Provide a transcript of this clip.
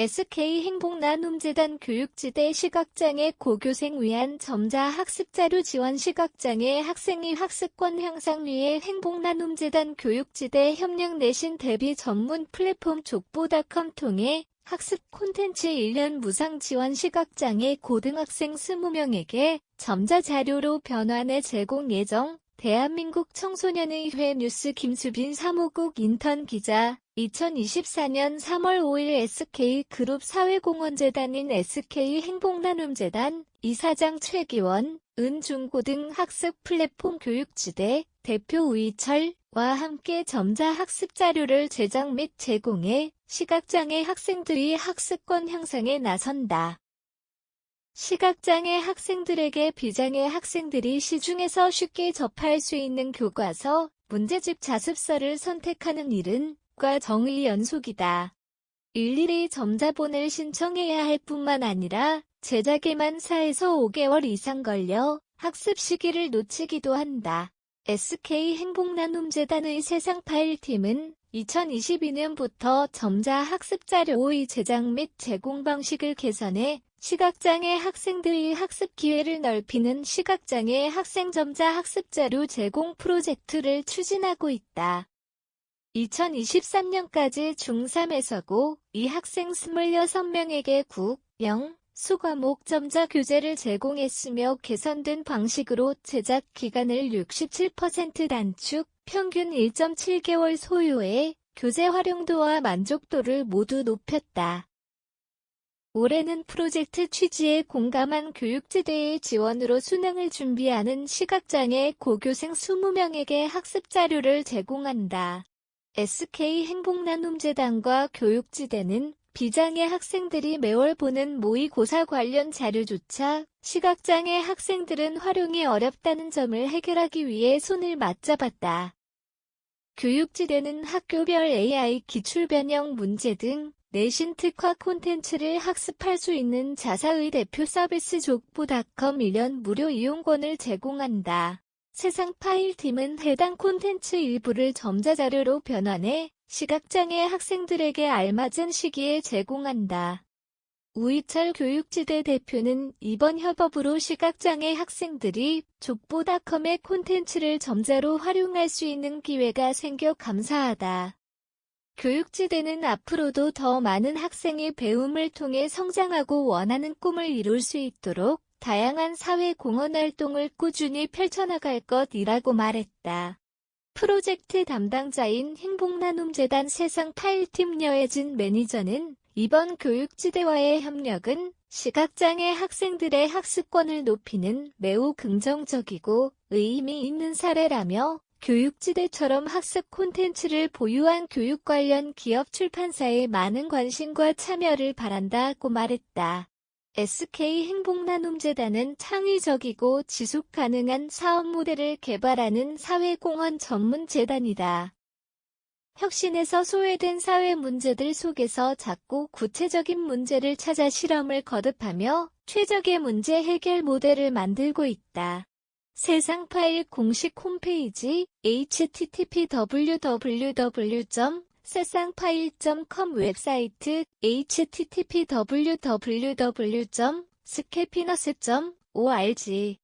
SK 행복나눔재단 교육지대 시각장애 고교생 위한 점자 학습자료 지원 시각장애 학생의 학습권 향상 위해 행복나눔재단 교육지대 협력 내신 대비 전문 플랫폼 족보닷컴 통해 학습 콘텐츠 1년 무상 지원 시각장애 고등학생 20명에게 점자 자료로 변환해 제공 예정. 대한민국 청소년의회 뉴스 김수빈 사무국 인턴 기자 2024년 3월 5일 SK그룹 사회공헌재단인 SK행복나눔재단 이사장 최기원, 은중고등 학습 플랫폼 교육지대 대표 우이철과 함께 점자 학습 자료를 제작 및 제공해 시각장애 학생들이 학습권 향상에 나선다. 시각장애 학생들에게 비장애 학생들이 시중에서 쉽게 접할 수 있는 교과서, 문제집 자습서를 선택하는 일은 과 정의 연속이다. 일일이 점자본을 신청해야 할 뿐만 아니라 제작에만 4에서 5개월 이상 걸려 학습 시기를 놓치기도 한다. SK 행복나눔재단의 세상 파일 팀은 2022년부터 점자 학습 자료의 제작 및 제공 방식을 개선해 시각장애 학생들의 학습 기회를 넓히는 시각장애 학생 점자 학습 자료 제공 프로젝트를 추진하고 있다. 2023년까지 중3에서고 이 학생 26명에게 국, 영, 수과목 점자 교재를 제공했으며 개선된 방식으로 제작 기간을 67% 단축, 평균 1.7개월 소요해 교재 활용도와 만족도를 모두 높였다. 올해는 프로젝트 취지에 공감한 교육지대의 지원으로 수능을 준비하는 시각장애 고교생 20명에게 학습 자료를 제공한다. SK 행복나눔재단과 교육지대는 비장애 학생들이 매월 보는 모의고사 관련 자료조차 시각장애 학생들은 활용이 어렵다는 점을 해결하기 위해 손을 맞잡았다. 교육지대는 학교별 AI 기출변형 문제 등 내신 특화 콘텐츠를 학습할 수 있는 자사의 대표 서비스 족보닷컴 1년 무료 이용권을 제공한다. 세상 파일 팀은 해당 콘텐츠 일부를 점자자료로 변환해 시각장애 학생들에게 알맞은 시기에 제공한다. 우이철 교육지대 대표는 이번 협업으로 시각장애 학생들이 족보닷컴의 콘텐츠를 점자로 활용할 수 있는 기회가 생겨 감사하다. 교육지대는 앞으로도 더 많은 학생이 배움을 통해 성장하고 원하는 꿈을 이룰 수 있도록 다양한 사회 공헌 활동을 꾸준히 펼쳐나갈 것이라고 말했다. 프로젝트 담당자인 행복나눔재단 세상 파일팀 여혜진 매니저는 이번 교육지대와의 협력은 시각장애 학생들의 학습권을 높이는 매우 긍정적이고 의미 있는 사례라며 교육지대처럼 학습 콘텐츠를 보유한 교육 관련 기업 출판사의 많은 관심과 참여를 바란다고 말했다. SK 행복나눔재단은 창의적이고 지속 가능한 사업 모델을 개발하는 사회공헌 전문 재단이다. 혁신에서 소외된 사회 문제들 속에서 작고 구체적인 문제를 찾아 실험을 거듭하며 최적의 문제 해결 모델을 만들고 있다. 세상 파일 공식 홈페이지 http www. 세상 파일.com 웹사이트 http www.scapinas.org